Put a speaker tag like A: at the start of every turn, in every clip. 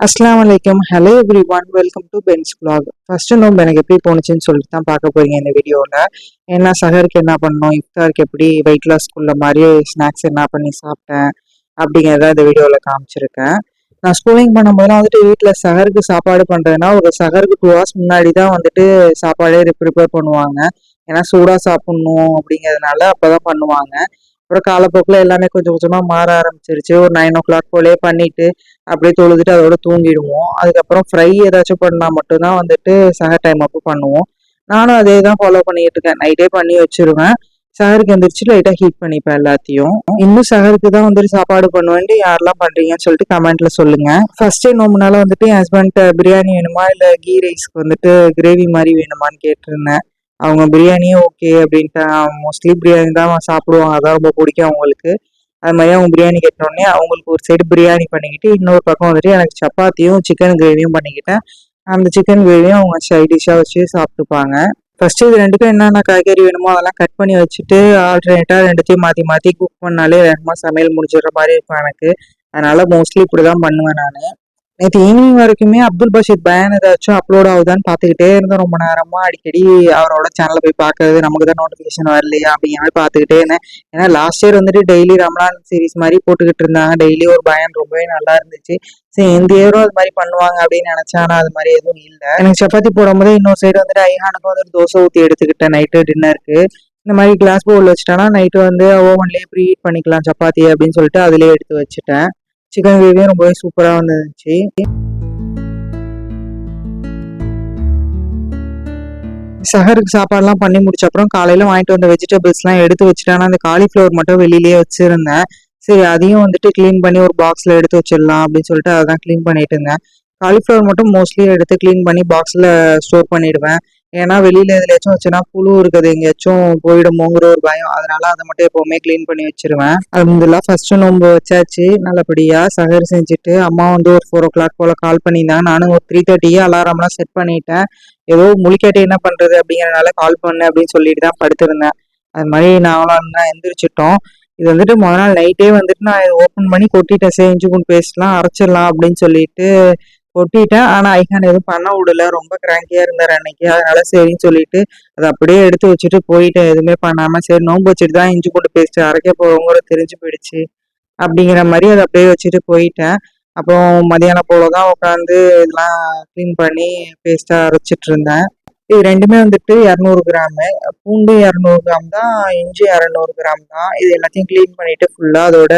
A: அஸ்லாம் வலைக்கம் hello everyone welcome to Benz blog first நோம்பு எனக்கு எப்படி போணுச்சுன்னு சொல்லிட்டு தான் பார்க்க போறீங்க இந்த வீடியோவில் ஏன்னா சஹருக்கு என்ன பண்ணோம் இஃப்தாருக்கு எப்படி வெயிட் லாஸ் ஸ்கூல்ல மாதிரி ஸ்நாக்ஸ் என்ன பண்ணி சாப்பிட்டேன் அப்படிங்கிறத இந்த வீடியோவில் காமிச்சிருக்கேன். நான் ஸ்கூலிங் பண்ணும்போதெல்லாம் வந்துட்டு வீட்டில் சஹருக்கு சாப்பாடு பண்ணுறதுனா ஒரு சஹருக்கு டூ ஹவர்ஸ் முன்னாடி தான் வந்துட்டு சாப்பாடே ப்ரிப்பேர் பண்ணுவாங்க. ஏன்னா சூடாக சாப்பிட்ணும் அப்படிங்கிறதுனால அப்போ தான் பண்ணுவாங்க. அப்புறம் காலப்போக்கில் எல்லாமே கொஞ்சம் கொஞ்சமாக மாற ஆரம்பிச்சிருச்சு. ஒரு நைன் ஓ கிளாக் போலே பண்ணிட்டு அப்படியே தொழுதுட்டு அதோட தூங்கிடுவோம். அதுக்கப்புறம் ஃப்ரை ஏதாச்சும் பண்ணால் மட்டும்தான் வந்துட்டு சக டைம் அப்போ பண்ணுவோம். நானும் அதே தான் ஃபாலோ பண்ணிட்டு இருக்கேன் நைட்டே பண்ணி வச்சிருவேன். சகருக்கு எந்திரிச்சு லைட்டாக ஹீட் பண்ணிப்பேன் எல்லாத்தையும். இன்னும் சகருக்கு தான் வந்துட்டு சாப்பாடு பண்ணுவேன்ட்டு யாரெல்லாம் பண்ணுறீங்கன்னு சொல்லிட்டு கமெண்ட்ல சொல்லுங்க. ஃபர்ஸ்ட் டே நோம்புனால வந்துட்டு என் ஹஸ்பண்ட் பிரியாணி வேணுமா? இல்லை கீ ரைஸ்க்கு வந்துட்டு கிரேவி மாதிரி வேணுமான்னு கேட்டிருந்தேன். அவங்க பிரியாணியும் ஓகே அப்படின்ட்டு மோஸ்ட்லி பிரியாணி தான் சாப்பிடுவாங்க. அதான் ரொம்ப பிடிக்கும் அவங்களுக்கு. அது மாதிரி அவங்க பிரியாணி கேட்டோடனே அவங்களுக்கு ஒரு சைடு பிரியாணி பண்ணிக்கிட்டு இன்னொரு பக்கம் வந்துட்டு எனக்கு சப்பாத்தியும் சிக்கன் கிரேவியும் பண்ணிக்கிட்டேன். அந்த சிக்கன் கிரேவியும் அவங்க சைட் டிஷ்ஷாக வச்சு சாப்பிட்டுப்பாங்க. ஃபர்ஸ்ட் இது ரெண்டுக்கும் என்னென்ன காய்கறி வேணுமோ அதெல்லாம் கட் பண்ணி வச்சுட்டு ஆல்டர்னேட்டாக ரெண்டுத்தையும் மாற்றி மாற்றி குக் பண்ணாலே வேகமாக சமையல் முடிச்சிடுற மாதிரி இருக்கும் எனக்கு. அதனால மோஸ்ட்லி இப்படி தான் பண்ணுவேன் நான். நேற்று ஈவினிங் வரைக்குமே அப்துல் பஷீர் பயன் ஏதாச்சும் அப்லோட் ஆகுதான்னு பார்த்துக்கிட்டே இருந்தேன். ரொம்ப நேரமா அடிக்கடி அவரோட சேனலை போய் பார்க்கறது நமக்கு தான் நோட்டிஃபிகேஷன் வரலையா அப்படிங்கிற மாதிரி பார்த்துக்கிட்டே இருந்தேன். ஏன்னா லாஸ்ட் இயர் வந்துட்டு டெய்லி ரம்லான் சீரிஸ் மாதிரி போட்டுக்கிட்டு இருந்தாங்க. டெய்லி ஒரு பயன் ரொம்பவே நல்லா இருந்துச்சு. சரி இந்த இயரும் அது மாதிரி பண்ணுவாங்க அப்படின்னு நினைச்சேன். ஆனால் அது மாதிரி எதுவும் இல்லை. எனக்கு சப்பாத்தி போடும்போது இன்னொரு சைடு வந்துட்டு ஐஹானுக்கு வந்துட்டு தோசை ஊற்றி எடுத்துக்கிட்டேன். நைட்டு டின்னருக்கு இந்த மாதிரி கிளாஸ் பவுல் வச்சுட்டேன்னா நைட்டு வந்து ஓவன்லேயே ப்ரீ ஹீட் பண்ணிக்கலாம் சப்பாத்தி அப்படின்னு சொல்லிட்டு அதிலே எடுத்து வச்சுட்டேன். சிக்கன் கிரேவியும் ரொம்பவே சூப்பராக வந்துருந்துச்சு. சஹருக்கு சாப்பாடுலாம் பண்ணி முடிச்ச அப்புறம் காலையில் வாங்கிட்டு வந்த வெஜிடபிள்ஸ்லாம் எடுத்து வச்சுட்டேன் அந்த காலிஃப்ளவர் மட்டும் வெளியிலேயே வச்சுருந்தேன். சரி அதையும் வந்துட்டு க்ளீன் பண்ணி ஒரு பாக்ஸில் எடுத்து வச்சிடலாம் அப்படின்னு சொல்லிட்டு அதான் க்ளீன் பண்ணிட்டு இருந்தேன். காலிஃப்ளவர் மட்டும் மோஸ்ட்லி எடுத்து க்ளீன் பண்ணி பாக்ஸில் ஸ்டோர் பண்ணிடுவேன். ஏன்னா வெளியில எதுலேயாச்சும் வச்சுன்னா புழு இருக்குது. எங்கேயாச்சும் போயிடுமோங்கிற ஒரு பயம். அதனால அதை மட்டும் எப்பவுமே க்ளீன் பண்ணி வச்சிருவேன். அல்ஹம்துலில்லாஹ் ஃபர்ஸ்ட் நோம்பு வச்சாச்சு. நல்லபடியா சகரி செஞ்சுட்டு அம்மா வந்து ஒரு ஃபோர் ஓ கிளாக் போல கால் பண்ணியிருந்தாங்க. நானும் ஒரு த்ரீ தேர்ட்டியே அலாரம்லாம் செட் பண்ணிட்டேன். ஏதோ முழிக்காட்டி என்ன பண்றது அப்படிங்கறதுனால கால் பண்ணு அப்படின்னு சொல்லிட்டு தான் படுத்திருந்தேன். அது மாதிரி நாங்களாம் எந்திரிச்சிட்டோம். இது வந்துட்டு முதல் நாள் நைட்டே வந்துட்டு நான் ஓப்பன் பண்ணி கொட்டிட்டேன். சரி கொண்டு பேசலாம் அரைச்சிடலாம் அப்படின்னு சொல்லிட்டு கொட்டிட்டேன். ஆனால் ஐஹான் எதுவும் பண்ண விடல. ரொம்ப கிராங்கியாக இருந்தார் அன்னைக்கு. அதனால சரின்னு சொல்லிட்டு அதை அப்படியே எடுத்து வச்சுட்டு போயிட்டேன். எதுவுமே பண்ணாமல் சரி நோன்பு வச்சுட்டு தான் இஞ்சி பூண்டு பேசிட்டு அரைக்க போறவங்க தெரிஞ்சு போயிடுச்சு. அப்படிங்கிற மாதிரி அதை அப்படியே வச்சுட்டு போயிட்டேன். அப்புறம் மதியானம் போல தான் உட்காந்து இதெல்லாம் க்ளீன் பண்ணி பேஸ்ட்டாக அரைச்சிட்டு இருந்தேன். இது ரெண்டுமே வந்துட்டு இரநூறு கிராமு. பூண்டு இரநூறு கிராம் தான் இஞ்சி இரநூறு கிராம் தான். இது எல்லாத்தையும் க்ளீன் பண்ணிட்டு ஃபுல்லாக அதோட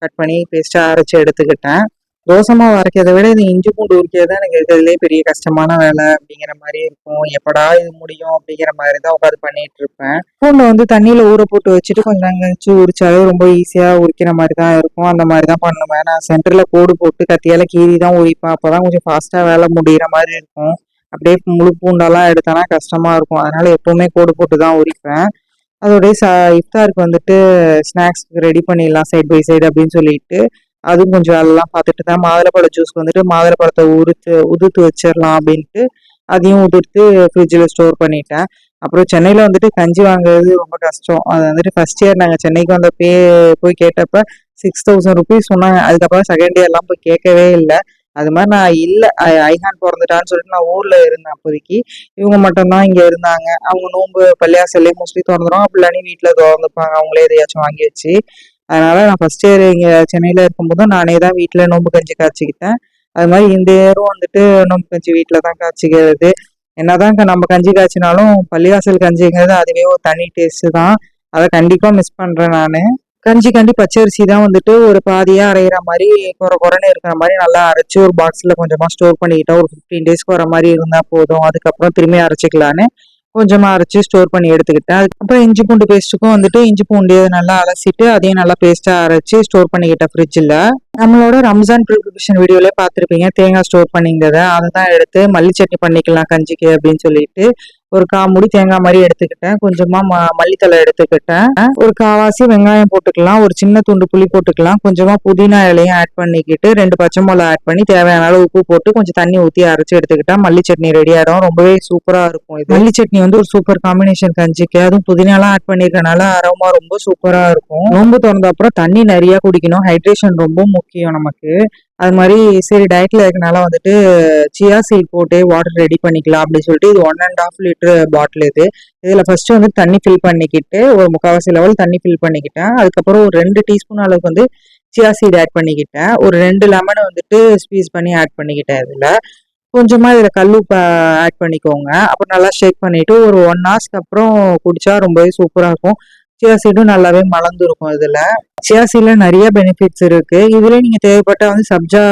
A: கட் பண்ணி பேஸ்ட்டாக அரைச்சி எடுத்துக்கிட்டேன். தோசமாக வரைக்கிறத விட இது இஞ்சி பூண்டு உரிக்கிறது தான் எனக்கு இருக்கிறதுலே பெரிய கஷ்டமான வேலை அப்படிங்கிற மாதிரி இருக்கும். எப்படா இது முடியும் அப்படிங்கிற மாதிரி தான் உட்காந்து பண்ணிட்டு இருப்பேன். பூண்டை வந்து தண்ணியில் ஊற போட்டு வச்சுட்டு கொஞ்சம் கழிச்சு உரிச்சாலே ரொம்ப ஈஸியாக உரிக்கிற மாதிரி தான் இருக்கும். அந்த மாதிரி தான் பண்ணுவேன் நான் சென்டரில் கோடு போட்டு கத்தியால கீறி தான் உரிப்பேன். அப்பதான் கொஞ்சம் ஃபாஸ்ட்டாக வேலை முடிகிற மாதிரி இருக்கும். அப்படியே முழு பூண்டெல்லாம் எடுத்தோன்னா கஷ்டமாக இருக்கும். அதனால் எப்போவுமே கோடு போட்டு தான் உரிப்பேன். அதோடய ச இஃப்தாருக்கு வந்துட்டு ஸ்நாக்ஸ் ரெடி பண்ணிடலாம். சைட் பை சைடு அப்படின்னு சொல்லிட்டு. அதுவும் கொஞ்சம் வேலைலாம் பார்த்துட்டு தான் மாதுளப்பழ ஜூஸ்க்கு வந்துட்டு மாதுளப்பழத்தை உறுத்து உதிர்த்து வச்சிடலாம் அப்படின்ட்டு அதையும் உதிர்த்து ஃப்ரிட்ஜில் ஸ்டோர் பண்ணிட்டேன். அப்புறம் சென்னையில் வந்துட்டு கஞ்சி வாங்குறது ரொம்ப கஷ்டம். அது வந்துட்டு ஃபர்ஸ்ட் இயர் நாங்கள் சென்னைக்கு வந்த பே போய் கேட்டப்ப சிக்ஸ் தௌசண்ட் ருபீஸ் சொன்னாங்க. அதுக்கப்புறம் செகண்ட் இயர்லாம் போய் கேட்கவே இல்லை. அது மாதிரி நான் இல்லை. ஐஹான் பிறந்துட்டான்னு சொல்லிட்டு நான் ஊரில் இருந்தேன் அப்போதைக்கு. இவங்க மட்டும்தான் இங்கே இருந்தாங்க. அவங்க நோன்பு பள்ளியாசல்லே மோஸ்ட்லி திறந்துடும் அப்படி வீட்டில் திறந்துப்பாங்க. அவங்களே எதையாச்சும் வாங்கி வச்சு அதனால நான் ஃபர்ஸ்ட் இயர் இங்கே சென்னையில் இருக்கும்போதும் நானே தான் வீட்டில் நோம்பு கஞ்சி காய்ச்சிக்கிட்டேன். அது மாதிரி இந்த இயரும் வந்துட்டு நோம்பு கஞ்சி வீட்டில் தான் காய்ச்சிக்கிறது. என்னதான் க- நம்ம கஞ்சி காய்ச்சினாலும் பள்ளிவாசல் கஞ்சிங்கிறது அதுவே ஒரு தனி டேஸ்ட்டு தான். அதை கண்டிப்பாக மிஸ் பண்ணுறேன் நான். கஞ்சி கண்டி பச்சரிசி தான் வந்துட்டு ஒரு பாதியாக அரைகிற மாதிரி குறை குறைன்னு இருக்கிற மாதிரி நல்லா அரைச்சி ஒரு பாக்ஸில் கொஞ்சமாக ஸ்டோர் பண்ணிக்கிட்டா ஒரு ஃபிஃப்டீன் டேஸ்க்கு வர மாதிரி இருந்தால் போதும். அதுக்கப்புறம் திரும்பி அரைச்சிக்கலான்னு. கொஞ்சமாக அரைச்சி ஸ்டோர் பண்ணி எடுத்துக்கிட்டேன். அதுக்கப்புறம் இஞ்சி பூண்டு பேஸ்ட்டுக்கும் வந்துட்டு இஞ்சி பூண்டு நல்லா அலசிட்டு அதையும் நல்லா பேஸ்ட்டாக அரைச்சி ஸ்டோர் பண்ணிக்கிட்டேன் ஃப்ரிட்ஜில் நம்மளோட ரம்ஜான் ப்ரிப்ரேஷன் வீடியோல பார்த்துருப்பீங்க தேங்காய் ஸ்டோர் பண்ணிங்கிறத. அதை தான் எடுத்து மல்லி சட்னி பண்ணிக்கலாம் கஞ்சிக்கு அப்படின்னு சொல்லிட்டு. ஒரு கா முடி தேங்காய் மாதிரி எடுத்துக்கிட்டேன். கொஞ்சமா ம மல்லித்தலை எடுத்துக்கிட்டேன். ஒரு காவாசி வெங்காயம் போட்டுக்கலாம். ஒரு சின்ன துண்டு புளி போட்டுக்கலாம். கொஞ்சமா புதினா இலையும் ஆட் பண்ணிக்கிட்டு ரெண்டு பச்சை மிளகா ஆட் பண்ணி தேவையான அளவு உப்பு போட்டு கொஞ்சம் தண்ணி ஊற்றி அரைச்சி எடுத்துக்கிட்டா மல்லி சட்னி ரெடி ஆயிடும். ரொம்பவே சூப்பரா இருக்கும் இது. மல்லி சட்னி வந்து ஒரு சூப்பர் காம்பினேஷன் கஞ்சிக்கு. அதுவும் புதினாலாம் ஆட் பண்ணிருக்கனால அரோமா ரொம்ப சூப்பரா இருக்கும். நோம்பு திறந்த அப்புறம் தண்ணி நிறைய குடிக்கணும். ஹைட்ரேஷன் ரொம்ப முக்கியம் நமக்கு. அது மாதிரி சரி டயட்ல இருக்கனால வந்துட்டு சியா சீட் போட்டு வாட்டர் ரெடி பண்ணிக்கலாம் அப்படின்னு சொல்லிட்டு இது one and half litre bottle இது. இதில் ஃபர்ஸ்ட் வந்து தண்ணி ஃபில் பண்ணிக்கிட்டு ஒரு முக்கால்வாசி லெவல் தண்ணி ஃபில் பண்ணிக்கிட்டேன். அதுக்கப்புறம் ஒரு ரெண்டு டீஸ்பூன் அளவுக்கு வந்து சியா சீட் ஆட் பண்ணிக்கிட்டேன். ஒரு ரெண்டு லெமனை வந்துட்டு ஸ்பீஸ் பண்ணி ஆட் பண்ணிக்கிட்டேன் இதில். கொஞ்சமாக இதில் கல்லுப்பு ஆட் பண்ணிக்கோங்க. அப்புறம் நல்லா ஷேக் பண்ணிவிட்டு ஒரு ஒன் ஹவர்ஸ்க்கு அப்புறம் குடித்தா ரொம்பவே சூப்பராக இருக்கும். சியா சீடும் நல்லாவே மலர்ந்துருக்கும் இதுல. சியா சீடில் நிறைய பெனிஃபிட்ஸ் இருக்கு. இதுல நீங்க தேவைப்பட்ட வந்து சப்ஜா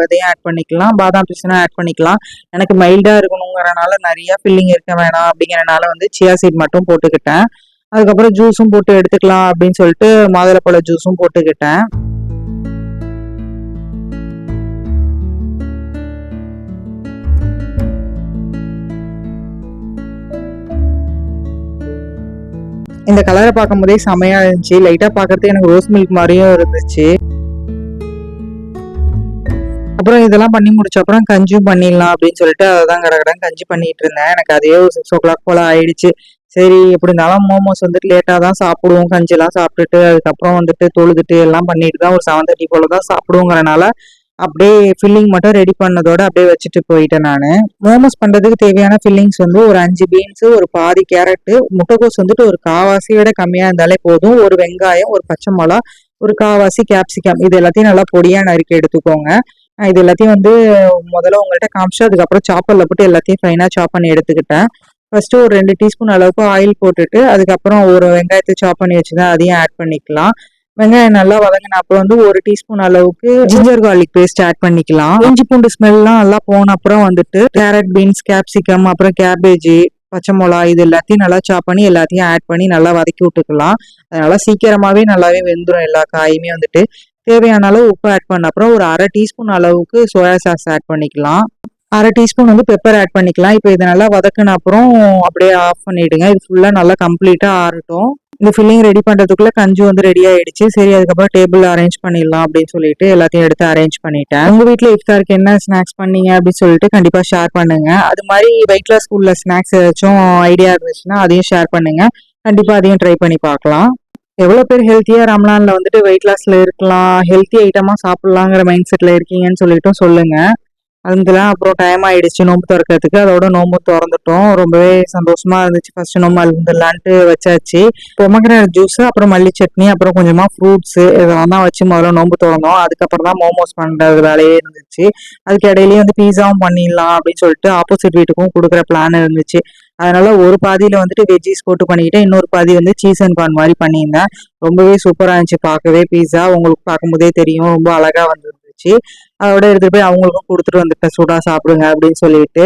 A: விதையும் ஆட் பண்ணிக்கலாம். பாதாம் பிசினும் ஆட் பண்ணிக்கலாம். எனக்கு மைல்டா இருக்கணுங்கிறனால நிறைய ஃபில்லிங் இருக்க வேணாம் அப்படிங்கறனால வந்து சியா சீட் மட்டும் போட்டுக்கிட்டேன். அதுக்கப்புறம் ஜூஸும் போட்டு எடுத்துக்கலாம் அப்படின்னு சொல்லிட்டு மாதுளப்பழ ஜூஸும் போட்டுக்கிட்டேன். இந்த கலரை பார்க்கும் போதே செமையா இருந்துச்சு. லைட்டா பார்க்கறதுக்கு எனக்கு ரோஸ் மில்க் மாதிரியும் இருந்துச்சு. அப்புறம் இதெல்லாம் பண்ணி முடிச்ச அப்புறம் கஞ்சியும் பண்ணிடலாம் அப்படின்னு சொல்லிட்டு அதான் கடகடன் கஞ்சி பண்ணிட்டு இருந்தேன். எனக்கு அதே ஒரு சிக்ஸ் ஓ கிளாக் போல ஆயிடுச்சு. சரி எப்படி இருந்தாலும் மோமோஸ் வந்துட்டு லேட்டாக தான் சாப்பிடுவோம். கஞ்சிலாம் சாப்பிட்டுட்டு அதுக்கப்புறம் வந்துட்டு தொழுதுட்டு எல்லாம் பண்ணிட்டு தான் ஒரு செவன் தேர்ட்டி போல தான் சாப்பிடுவோங்கிறனால அப்படியே ஃபில்லிங் மட்டும் ரெடி பண்ணதோட அப்படியே வச்சுட்டு போயிட்டேன் நான். மோமோஸ் பண்ணுறதுக்கு தேவையான ஃபில்லிங்ஸ் வந்து ஒரு அஞ்சு பீன்ஸு ஒரு பாதி கேரட்டு முட்டைகோஸ் வந்துட்டு ஒரு காவாசி விட கம்மியாக இருந்தாலே போதும். ஒரு வெங்காயம் ஒரு பச்சை மிளகா ஒரு காவாசி கேப்சிகம் இது எல்லாத்தையும் நல்லா பொடியாக நறுக்கி எடுத்துக்கோங்க. நான் இது எல்லாத்தையும் வந்து முதல்ல உங்கள்கிட்ட காமிச்சு அதுக்கப்புறம் சாப்பரில் போட்டு எல்லாத்தையும் ஃபைனாக சாப் பண்ணி எடுத்துக்கிட்டேன். ஃபஸ்ட்டு ஒரு ரெண்டு டீஸ்பூன் அளவுக்கு ஆயில் போட்டுட்டு அதுக்கப்புறம் ஒரு வெங்காயத்தை சாப் பண்ணி வச்சுதான் அதையும் ஆட் பண்ணிக்கலாம். வெங்காயம் நல்லா வதங்கின அப்புறம் வந்து ஒரு டீஸ்பூன் அளவுக்கு ஜிஞ்சர் கார்லிக் பேஸ்ட் ஆட் பண்ணிக்கலாம். இஞ்சி பூண்டு ஸ்மெல்லாம் நல்லா போன அப்புறம் வந்துட்டு கேரட் பீன்ஸ் கேப்சிகம் அப்புறம் கேபேஜ் பச்சை மிளகா இது எல்லாத்தையும் நல்லா சாப் பண்ணி எல்லாத்தையும் ஆட் பண்ணி நல்லா வதக்கி விட்டுக்கலாம். அதனால சீக்கிரமாவே நல்லாவே வெந்துடும் எல்லா காயுமே வந்துட்டு. தேவையான அளவு உப்பு ஆட் பண்ண அப்புறம் ஒரு அரை டீஸ்பூன் அளவுக்கு சோயா சாஸ் ஆட் பண்ணிக்கலாம். அரை டீஸ்பூன் வந்து பெப்பர் ஆட் பண்ணிக்கலாம். இப்போ இதை நல்லா வதக்கின அப்புறம் அப்படியே ஆஃப் பண்ணிவிடுங்க இது ஃபுல்லாக நல்லா கம்ப்ளீட்டாக ஆறட்டும். இந்த ஃபில்லிங் ரெடி பண்ணுறதுக்குள்ளே கஞ்சி வந்து ரெடி ஆகிடுச்சு சரி அதுக்கப்புறம் டேபிள் அரேஞ்ச் பண்ணிடலாம் அப்படின்னு சொல்லிட்டு எல்லாத்தையும் எடுத்து அரேஞ்ச் பண்ணிட்டேன். உங்கள் வீட்டில் இஃப்தாருக்கு என்ன ஸ்நாக்ஸ் பண்ணீங்க அப்படின்னு சொல்லிட்டு கண்டிப்பாக ஷேர் பண்ணுங்க. அது மாதிரி வெயிட் லாஸ் ஸ்கூலில் ஸ்நாக்ஸ் ஏதாச்சும் ஐடியா இருந்துச்சுன்னா அதையும் ஷேர் பண்ணுங்க. கண்டிப்பாக அதையும் ட்ரை பண்ணி பார்க்கலாம். எவ்வளோ பேர் ஹெல்த்தியாக ரம்லானில் வந்துட்டு வெயிட் லாஸில் இருக்கலாம். ஹெல்த்தி ஐட்டமாக சாப்பிட்லாங்கிற மைண்ட் செட்டில் இருக்கீங்கன்னு சொல்லிட்டும் சொல்லுங்கள் அதுலாம் அப்புறம் டைம் ஆயிடுச்சு நோம்பு திறக்கிறதுக்கு. அதோட நோம்பு திறந்துட்டோம். ரொம்பவே சந்தோஷமா இருந்துச்சு. ஃபர்ஸ்ட் நோம்பு அழுந்துடலான்ட்டு வச்சாச்சு. பொமக்ரேட் ஜூஸ் அப்புறம் மல்லி சட்னி அப்புறம் கொஞ்சமா ஃப்ரூட்ஸ் இதெல்லாம் தான் வச்சு முதல்ல நோம்பு திறந்தோம். அதுக்கப்புறம் தான் மோமோஸ் பண்றது வேலையே இருந்துச்சு. அதுக்கு இடையிலேயே வந்து பீஸாவும் பண்ணிடலாம் அப்படின்னு சொல்லிட்டு ஆப்போசிட் வீட்டுக்கும் கொடுக்குற பிளான் இருந்துச்சு. அதனால ஒரு பாதியில வந்துட்டு வெஜ்ஜீஸ் போட்டு பண்ணிக்கிட்டேன். இன்னொரு பாதி வந்து சீஸ் அண்ட் பான் மாதிரி பண்ணியிருந்தேன். ரொம்பவே சூப்பராக இருந்துச்சு. பார்க்கவே பீஸா உங்களுக்கு பார்க்கும்போதே தெரியும். ரொம்ப அழகா வந்துருந்துச்சு. அதோட எடுத்துட்டு போய் அவங்களுக்கும் கொடுத்துட்டு வந்துட்டேன். சூடா சாப்பிடுங்க அப்படின்னு சொல்லிட்டு.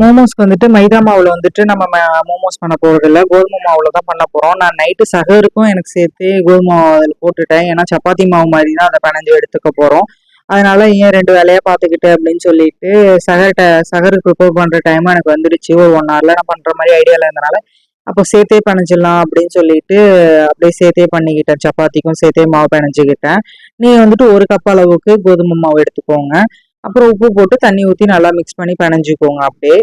A: மோமோஸ்க்கு வந்துட்டு மைதா மாவுல வந்துட்டு நம்ம மோமோஸ் பண்ண போறது கோதுமை மாவுல தான் பண்ண போறோம். நான் நைட்டு சகருக்கும் எனக்கு சேர்த்து கோதுமை மாவு அதில் போட்டுட்டேன். ஏன்னா சப்பாத்தி மாவு மாதிரி தான் அதை பிணைஞ்சு எடுத்துக்க போறோம். அதனால ஏன் ரெண்டு வேலையா பார்த்துக்கிட்டு அப்படின்னு சொல்லிட்டு சகர்கிட்ட சகருக்கு ப்ரிப்பேர் பண்ற டைம் எனக்கு வந்துடுச்சு. ஒரு ஒன் ஹவர்ல நான் பண்ற மாதிரி ஐடியால இருந்தனால அப்போ சேர்த்தே பிணைஞ்சிடலாம் அப்படின்னு சொல்லிட்டு அப்படியே சேர்த்தே பண்ணிக்கிட்டேன். சப்பாத்திக்கும் சேர்த்தே மாவு பிணைஞ்சுக்கிட்டேன். நீ வந்துட்டு ஒரு கப் அளவுக்கு கோதுமை மாவு எடுத்துக்கோங்க. அப்புறம் உப்பு போட்டு தண்ணி ஊற்றி நல்லா மிக்ஸ் பண்ணி பிணைஞ்சுக்கோங்க அப்படியே.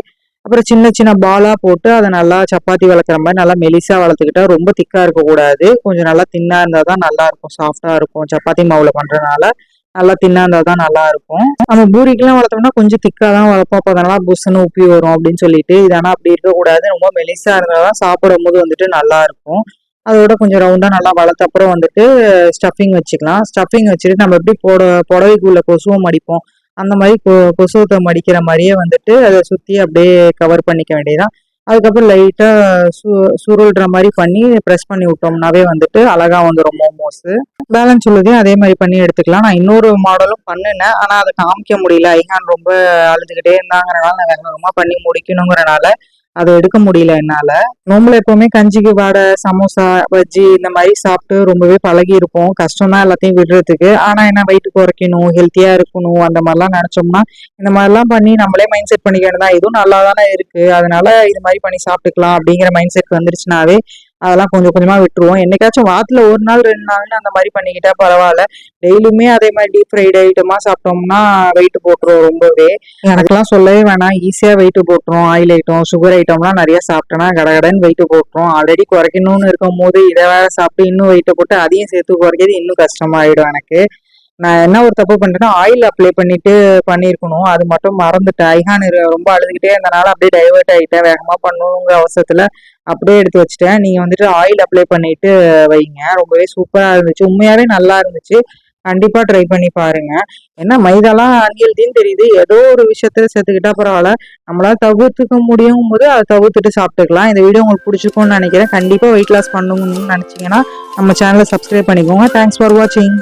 A: அப்புறம் சின்ன சின்ன பாலா போட்டு அதை நல்லா சப்பாத்தி வளர்க்குற மாதிரி நல்லா மெலிசா வளர்த்துக்கிட்டா ரொம்ப திக்கா இருக்கக்கூடாது. கொஞ்சம் நல்லா தின்னா இருந்தால் தான் நல்லா இருக்கும் சாஃப்டா இருக்கும் சப்பாத்தி மாவுல பண்றதுனால. நல்லா தின்னா இருந்தால் தான் நல்லா இருக்கும். நம்ம பூரிக்கெல்லாம் வளர்த்தோம்னா கொஞ்சம் திக்காக தான் வளர்ப்போம். அப்போ நல்லா புஷ்ஷுன்னு உப்பி வரும் அப்படின்னு சொல்லிட்டு இதனால் அப்படி இருக்கக்கூடாது. ரொம்ப மெலிசா இருந்தால் தான் சாப்பிடும் போது வந்துட்டு நல்லா இருக்கும். அதோட கொஞ்சம் ரவுண்டாக நல்லா வளர்த்த அப்புறம் வந்துட்டு ஸ்டஃபிங் வச்சுக்கலாம். ஸ்டஃபிங் வச்சுட்டு நம்ம எப்படி புட புடவைக்குள்ள கொசுவை மடிப்போம். அந்த மாதிரி கொ கொசுவத்தை மடிக்கிற மாதிரியே வந்துட்டு அதை சுற்றி அப்படியே கவர் பண்ணிக்க வேண்டியதான் அதுக்கப்புறம் லைட்டாக சு சுருள்ற மாதிரி பண்ணி ப்ரெஸ் பண்ணி விட்டோம்னாவே வந்துட்டு அழகா வந்துடும் மோமோஸு பேலன்ஸ் உள்ளதையும் அதே மாதிரி பண்ணி எடுத்துக்கலாம். நான் இன்னொரு மாடலும் பண்ணினேன். ஆனால் அதை காமிக்க முடியல. ஐஹான் ரொம்ப அழுதுகிட்டே இருந்தாங்கிறனால நான் வேக வேகமாக பண்ணி முடிக்கணுங்கிறனால அதை எடுக்க முடியல என்னால. நோம்புல எப்பவுமே கஞ்சிக்கு வாடை சமோசா பஜ்ஜி இந்த மாதிரி சாப்பிட்டு ரொம்பவே பழகி இருப்போம். கஷ்டம் தான் எல்லாத்தையும் விடுறதுக்கு. ஆனா என்ன வெயிட் குறைக்கணும் ஹெல்த்தியா இருக்கணும் அந்த மாதிரிலாம் நினைச்சோம்னா இந்த மாதிரிலாம் பண்ணி நம்மளே மைண்ட் செட் பண்ணிக்கணும் தான் இதுவும் நல்லா தானே இருக்கு. அதனால இது மாதிரி பண்ணி சாப்பிட்டுக்கலாம் அப்படிங்கிற மைண்ட் செட் வந்துருச்சுனாவே அதெல்லாம் கொஞ்சம் கொஞ்சமா விட்டுருவோம். என்னைக்காச்சும் வாரத்துல ஒரு நாள் ரெண்டு நாள்னு அந்த மாதிரி பண்ணிக்கிட்டா பரவாயில்ல. டெய்லியுமே அதே மாதிரி டீப் ஃப்ரைட் ஐட்டமா சாப்பிட்டோம்னா வெயிட் போட்டுரும் ரொம்பவே. எனக்கெல்லாம் சொல்லவே வேணாம். ஈஸியா வெயிட் போட்டுரும் ஆயில் ஐட்டம் சுகர் ஐட்டம்லாம் நிறைய சாப்பிட்டேன்னா கடகடன்னு வெயிட் போட்டுரும் ஆல்ரெடி குறைக்கணும்னு இருக்கும் போது இதை வேற சாப்பிட்டு இன்னும் வெயிட்டை போட்டு அதையும் சேர்த்து குறைக்கிறது இன்னும் கஷ்டமாயிடும் எனக்கு. நான் என்ன ஒரு தப்பு பண்ணிட்டேன்னா ஆயில் அப்ளை பண்ணிட்டு பண்ணியிருக்கணும். அது மட்டும் மறந்துட்டேன். ஐஹான் ரொம்ப அழுதுகிட்டே இருந்தனால அப்படியே டைவர்ட் ஆகிட்டேன் வேகமாக பண்ணணுங்கிற அவசரத்தில் அப்படியே எடுத்து வச்சுட்டேன். நீங்கள் வந்துட்டு ஆயில் அப்ளை பண்ணிட்டு வைங்க. ரொம்பவே சூப்பராக இருந்துச்சு. உண்மையாகவே நல்லா இருந்துச்சு. கண்டிப்பாக ட்ரை பண்ணி பாருங்க. ஏன்னா மைதாலாம் அன்ஹெல்தின்னு தெரியுது. ஏதோ ஒரு விஷயத்த சேர்த்துக்கிட்டா பரவாயில்ல. நம்மளால தவிர்த்துக்க முடியும் போது அதை தவிர்த்துட்டு சாப்பிட்டுக்கலாம். இந்த வீடியோ உங்களுக்கு பிடிச்சிக்கும்னு நினைக்கிறேன். கண்டிப்பாக வெயிட் லாஸ் பண்ணணும்னு நினச்சிங்கன்னா நம்ம சேனலை சப்ஸ்கிரைப் பண்ணிக்கோங்க. தேங்க்ஸ் ஃபார் வாட்சிங்